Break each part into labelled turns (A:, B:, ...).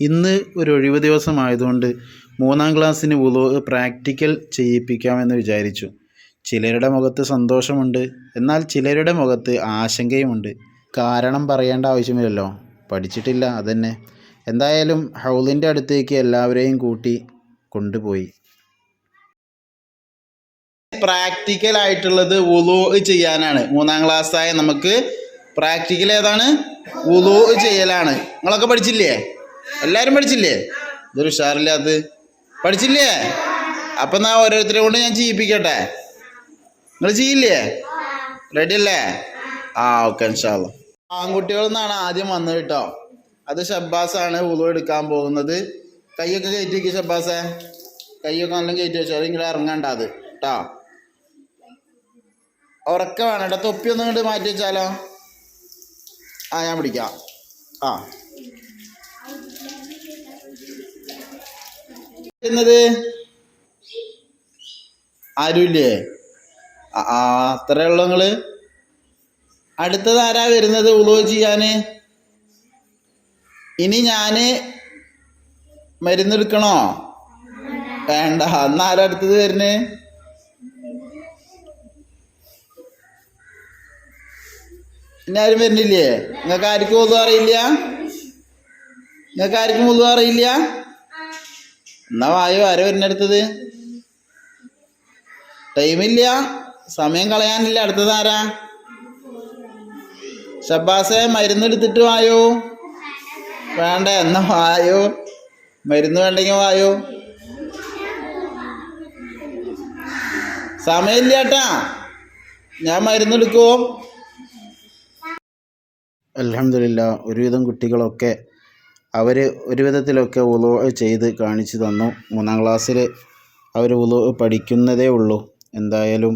A: ഇന്ന് ഒരു ഒഴിവ് ദിവസമായതുകൊണ്ട് മൂന്നാം ക്ലാസ്സിന് വുളൂ പ്രാക്ടിക്കൽ ചെയ്യിപ്പിക്കാമെന്ന് വിചാരിച്ചു. ചിലരുടെ മുഖത്ത് സന്തോഷമുണ്ട് എന്നാൽ ചിലരുടെ മുഖത്ത് ആശങ്കയുമുണ്ട്. കാരണം പറയേണ്ട ആവശ്യമില്ലല്ലോ. പഠിച്ചിട്ടില്ല അതന്നെ. എന്തായാലും ഹൗലിന്റെ അടുത്തേക്ക് എല്ലാവരെയും കൂട്ടി കൊണ്ടുപോയി. പ്രാക്ടിക്കൽ ആയിട്ടുള്ളത് ഉലോ ചെയ്യാനാണ്. മൂന്നാം ക്ലാസ്സായ നമുക്ക് പ്രാക്ടിക്കൽ ഏതാണ്? ഉലോ ചെയ്യലാണ്. നിങ്ങളൊക്കെ പഠിച്ചില്ലേ? എല്ലാവരും പഠിച്ചില്ലേ? ഇതൊരു ഉഷാറില്ല അത്? പഠിച്ചില്ലേ? അപ്പൊ നാ ഓരോരുത്തരെ കൊണ്ട് ഞാൻ ചെയ്യിപ്പിക്കട്ടെ? നിങ്ങൾ ചെയ്യില്ലേ? റെഡി അല്ലേ? ആ ഓക്കെ ഇൻഷാല്ല ആൺകുട്ടികളിൽ നിന്നാണ് ആദ്യം വന്നത് കേട്ടോ അത് ഷബ്ബാസാണ് ഉളു എടുക്കാൻ പോകുന്നത്. കൈയൊക്കെ കയറ്റി വെക്കുക ഷബ്ബാസേ കൈയൊക്കെ നല്ല കയറ്റി വെച്ചോ. ഇങ്ങനെ ഇറങ്ങണ്ട അത് കേട്ടോ ഉറക്ക വേണം കേട്ടോ തൊപ്പി ഒന്നും ഇങ്ങോട്ട് മാറ്റി വെച്ചാലോ? ആ ഞാൻ പിടിക്കാം. ആ. എന്നത്? ആരുമില്ലേ ആ അത്രേ അടുത്തത് ആരാ വരുന്നത്? ഉളോ ചെയ്യാന്. ഇനി ഞാൻ മരുന്നെടുക്കണോ? വേണ്ട. അന്ന് ആരാ അടുത്തത് വരുന്നേ? പിന്നെ ആരും വരുന്നില്ലേ? നിങ്ങൾക്ക് ആർക്കും ഒന്നും അറിയില്ല? നിങ്ങൾക്ക് ആർക്കും ഒന്നും അറിയില്ല? എന്നാ വായോ ആരോ വരുന്നടുത്തത്? ടൈമില്ല സമയം കളയാനില്ല. അടുത്തത് ആരാ? ഷബാസെ മരുന്നെടുത്തിട്ട് വായോ? വേണ്ട എന്നാ വായോ? മരുന്ന് വേണ്ടെങ്കിൽ വായോ. സമയമില്ല ചേട്ടാ ഞാൻ മരുന്നെടുക്കുമോ അലഹമില്ല ഒരുവിധം കുട്ടികളൊക്കെ അവർ ഒരു വിധത്തിലൊക്കെ ഉളു ചെയ്ത് കാണിച്ചു തന്നു. മൂന്നാം ക്ലാസ്സിൽ അവർ ഉളു പഠിക്കുന്നതേ ഉള്ളൂ. എന്തായാലും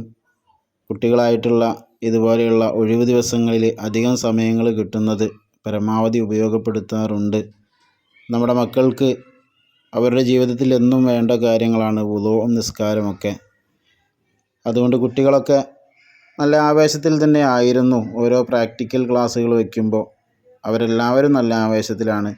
A: കുട്ടികളായിട്ടുള്ള ഇതുപോലെയുള്ള ഒഴിവ് ദിവസങ്ങളിൽ അധികം സമയങ്ങൾ കിട്ടുന്നത് പരമാവധി ഉപയോഗപ്പെടുത്താറുണ്ട്. നമ്മുടെ മക്കൾക്ക് അവരുടെ ജീവിതത്തിൽ എന്നും വേണ്ട കാര്യങ്ങളാണ് ഉദവും നിസ്കാരമൊക്കെ അതുകൊണ്ട് കുട്ടികളൊക്കെ നല്ല ആവേശത്തിൽ തന്നെ ആയിരുന്നു ഓരോ പ്രാക്ടിക്കൽ ക്ലാസ്സുകൾ വയ്ക്കുമ്പോൾ അവരെല്ലാവരും നല്ല ആവേശത്തിലാണ്.